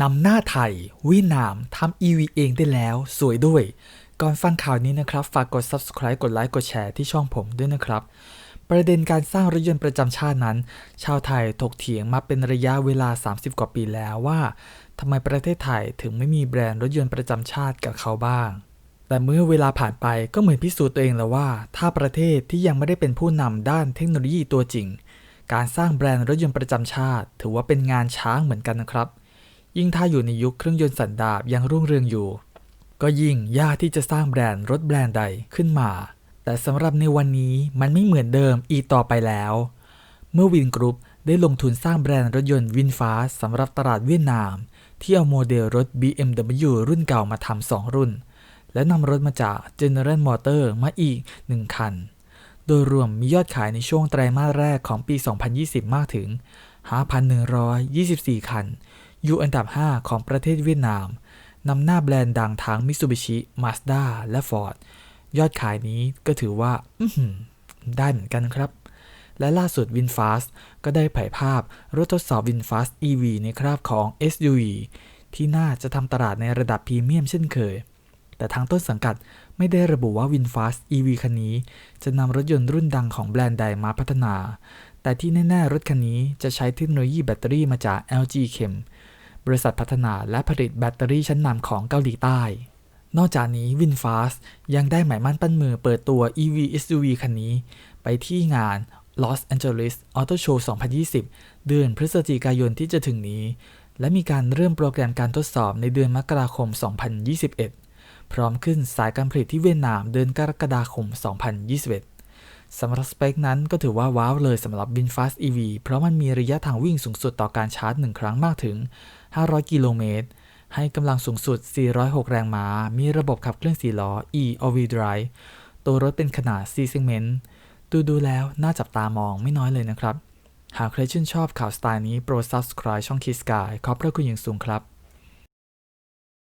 นำหน้าไทยวีนามทำ EV เองได้แล้วสวยด้วย ก่อนฟังข่าวนี้นะครับ ฝากกด subscribe กดไลค์กดแชร์ที่ช่องผมด้วยนะครับ ประเด็นการสร้างรถยนต์ประจำชาตินั้น ชาวไทยถกเถียงมาเป็นระยะเวลา 30 กว่าปีแล้วว่าทำไมประเทศไทยถึงไม่มีแบรนด์รถยนต์ประจำชาติกับเขาบ้าง แต่เมื่อเวลาผ่านไปก็เหมือนพิสูจน์ตัวเองแล้วว่า ถ้าประเทศที่ยังไม่ได้เป็นผู้นำด้านเทคโนโลยีตัวจริง การสร้างแบรนด์รถยนต์ประจำชาติ ถือว่าเป็นงานช้างเหมือนกันนะครับ ยิ่งถ้าอยู่ในยุคเครื่องยนต์สันดาปยังรุ่งเรืองอยู่ ก็ยิ่งยากที่จะสร้างแบรนด์รถแบรนด์ใดขึ้นมา แต่สำหรับในวันนี้มันไม่เหมือนเดิมอีกต่อไปแล้ว เมื่อวินกรุ๊ปได้ลงทุนสร้างแบรนด์รถยนต์วินฟ้าสำหรับตลาดเวียดนาม ที่เอาโมเดลรถ BMW รุ่นเก่ามาทำสองรุ่น และนำรถมาจาก General Motor มาอีก 1 คัน โดยรวมมียอดขายในช่วงไตรมาสแรกของปี 2020 มากถึง 5,124 คัน อยู่อันดับ 5 ของประเทศเวียดนามนำหน้าแบรนด์ดังทั้ง Mitsubishi Mazda และ Ford ยอดขายนี้ก็ถือว่าอืได้เหมือนกันครับ และล่าสุด VinFast ก็ได้เผยภาพรถทดสอบ VinFast EV ในคราบของ SUV ที่น่าจะทำตลาดในระดับพรีเมียมเช่นเคย แต่ทางต้นสังกัดไม่ได้ระบุว่า VinFast EV คันนี้จะนำรถยนต์รุ่นดังของแบรนด์ใดมาพัฒนา แต่ที่แน่ ๆ รถคันนี้จะใช้เทคโนโลยีแบตเตอรี่มาจาก LG Chem บริษัทพัฒนาและผลิตแบตเตอรี่ชั้นนำของเกาหลีใต้ นอกจากนี้ VinFast ยังได้หมายมั่นปั้นมือเปิดตัว EV SUV คันนี้ ไปที่งาน Los Angeles Auto Show 2020 เดือนพฤศจิกายนที่จะถึงนี้ และมีการเริ่มโปรแกรมการทดสอบในเดือนมกราคม 2021 พร้อมขึ้นสายการผลิตที่เวียดนามเดือนกรกฎาคม 2021 สำหรับสเปคนั้นก็ถือว่าว้าวเลยสำหรับ VinFast EV เพราะมันมีระยะทางวิ่งสูงสุดต่อการชาร์จ 1 ครั้งมากถึง 500 กิโลเมตร ให้กำลังสูงสุด 406 แรงม้า มีระบบขับเคลื่อน4ล้อ e all-wheel drive ตัวรถเป็นขนาด4 segment ดูดูแล้วน่าจับตามองไม่น้อยเลยนะครับ หากใครชื่นชอบข่าวสไตล์นี้โปรด subscribe ช่องคิสกายขอบพระคุณอย่างสูงครับ